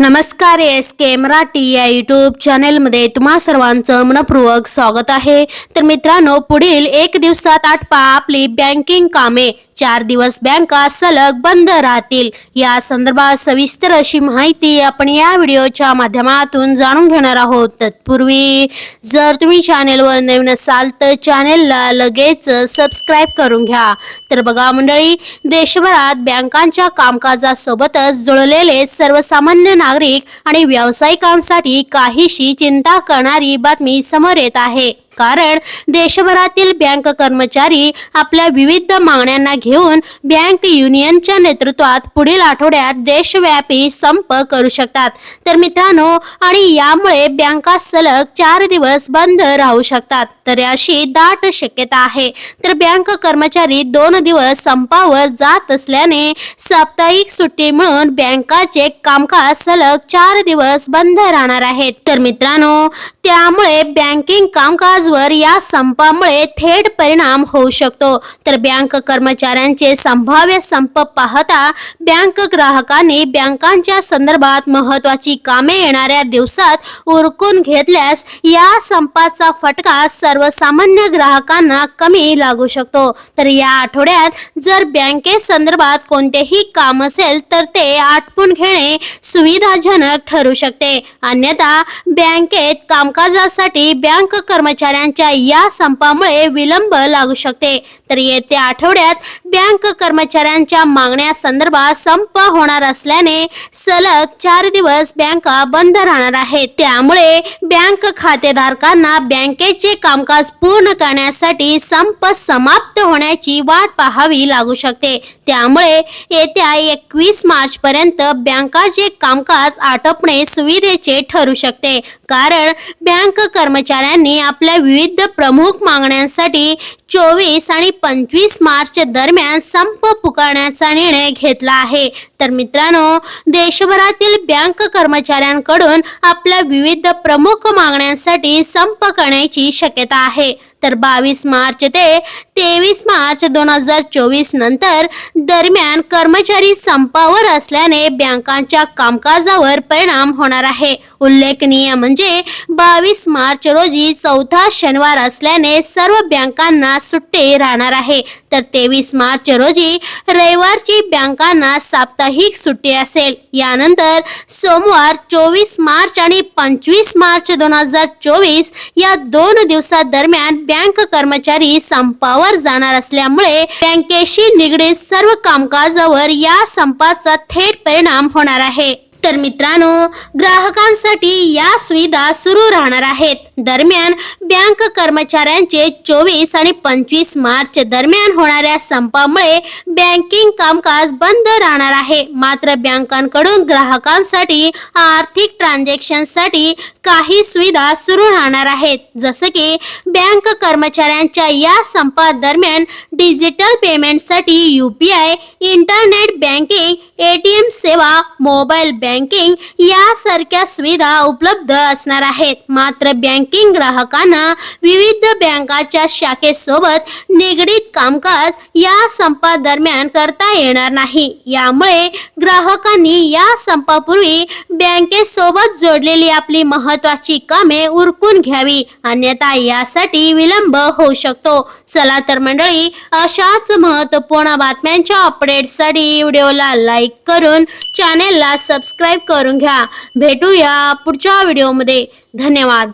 नमस्कार एस के मराठी या यूट्यूब चॅनेलमध्ये तुम्हा सर्वांचं मनपूर्वक स्वागत आहे. तर मित्रांनो पुढील एक दिवसात आटपा आपली बँकिंग कामे. चार दिवस बँका सलग बंद राहतील. या संदर्भात सविस्तर अशी माहिती आपण या व्हिडिओच्या माध्यमातून जाणून घेणार आहोत. तत्पूर्वी जर तुम्ही चॅनेलवर नवीन असाल तर चॅनेलला लगेच सबस्क्राईब करून घ्या. तर बघा मंडळी देशभरात बँकांच्या कामकाजासोबतच जुळलेले सर्वसामान्य नागरिक आणि व्यावसायिकांसाठी काहीशी चिंता करणारी बातमी समोर येत आहे. कारण देशभरातील बँक कर्मचारी आपल्या विविध मागण्यांना घेऊन बँक युनियनच्या नेतृत्वात पुढील आठवड्यात देशव्यापी संप करू शकतात. तर मित्रांनो आणि यामुळे बँका सलग चार दिवस बंद राहू शकतात. तरी अशी दाट शक्यता आहे. तर बँक कर्मचारी दोन दिवस संपावर जात असल्याने साप्ताहिक सुट्टी मिळून बँकाचे कामकाज सलग चार दिवस बंद राहणार आहेत. तर मित्रांनो त्यामुळे बँकिंग कामकाजवर या संपामुळे थेट परिणाम होऊ शकतो. तर बँक कर्मचाऱ्यांचे संभाव्य संप पाहता बँक ग्राहकांनी बँकांच्या संदर्भात महत्वाची कामे येणाऱ्या दिवसात उरकून घेतल्यास या संपाचा फटका सर्व सर्वसामान्य ग्राहकांना कमी लागू शकतो. तर या आठवड्यात जर बँके संदर्भात कोणतेही काम असेल तर ते आटपून घेणे सुविधाजनक ठरू शकते. अन्यथा बँकेत कामकाजासाठी बँक कर्मचाऱ्यांच्या या संपामुळे विलंब लागू शकते. तर येत्या आठवड्यात बँक कर्मचाऱ्यांच्या मागण्या संदर्भात संप होणार असल्याने सलग चार दिवस बँका बंद राहणार आहेत त्यामुळे बँक खातेधारकांना बँकेचे कामकाज पूर्ण करण्यासाठी संप समाप्त होण्याची वाट पाहावी लागू शकते. त्यामुळे येत्या एकवीस मार्च पर्यंत बँकाचे कामकाज आटोपणे सुविधेचे ठरू शकते. कारण बँक कर्मचाऱ्यांनी आपल्या विविध प्रमुख मागण्यांसाठी चोवीस आणि पंचवीस मार्च दरम्यान संप पुकारण्याचा निर्णय घेतला आहे. तर मित्रांनो देशभरातील बँक कर्मचाऱ्यांकडून आपल्या विविध प्रमुख मागण्यांसाठी संप करण्याची शक्यता आहे. तर बावीस मार्च ते तेवीस मार्च दोन हजार चोवीस नंतर दरम्यान कर्मचारी संपावर असल्याने बँकांच्या कामकाजावर परिणाम होणार आहे. उल्लेखनीय म्हणजे बावीस मार्च रोजी चौथा शनिवार असल्याने सर्व बँकांना सुट्टी राहणार आहे. तर तेवीस मार्च रोजी रविवारची बँकांना साप्ताहिक सुट्टी असेल. यानंतर सोमवार चोवीस मार्च आणि पंचवीस मार्च दोन हजार चोवीस या दोन दिवसादरम्यान बँक कर्मचारी संपावर जाणार असल्यामुळे बँकेशी निगडीत सर्व कामकाजावर या संपाचा थेट परिणाम होणार आहे. तर मित्रांनो ग्राहकांसाठी या सुविधा सुरू राहणार आहेत. दरम्यान बँक कर्मचाऱ्यांचे चोवीस आणि पंचवीस मार्च दरम्यान होणाऱ्या संपामुळे बँकिंग कामकाज बंद राहणार आहे. मात्र बँकांकडून ग्राहकांसाठी आर्थिक ट्रान्झॅक्शनसाठी काही सुविधा सुरू राहणार आहेत. जसं की बँक कर्मचाऱ्यांच्या या संपा दरम्यान डिजिटल पेमेंटसाठी U P I internet banking A T M सेवा मोबाईल बँक बँकिंग यासारख्या सुविधा उपलब्ध असणार आहेत. मात्र बँकिंग ग्राहकांना विविध बँकाच्या शाखेसोबत निगडीत कामकाज या संपा दरम्यान करता येणार नाही. यामुळे ग्राहकांनी या संपापूर्वी बँकेसोबत जोडलेली आपली महत्वाची कामे उरकून घ्यावी. अन्यथा यासाठी विलंब होऊ शकतो. चला तर मंडळी अशाच महत्त्वपूर्ण बातम्यांच्या अपडेटसाठी व्हिडिओला लाईक करून चॅनेलला सबस्क्राईब करून घ्या. भेटूया पुढच्या व्हिडिओमध्ये धन्यवाद.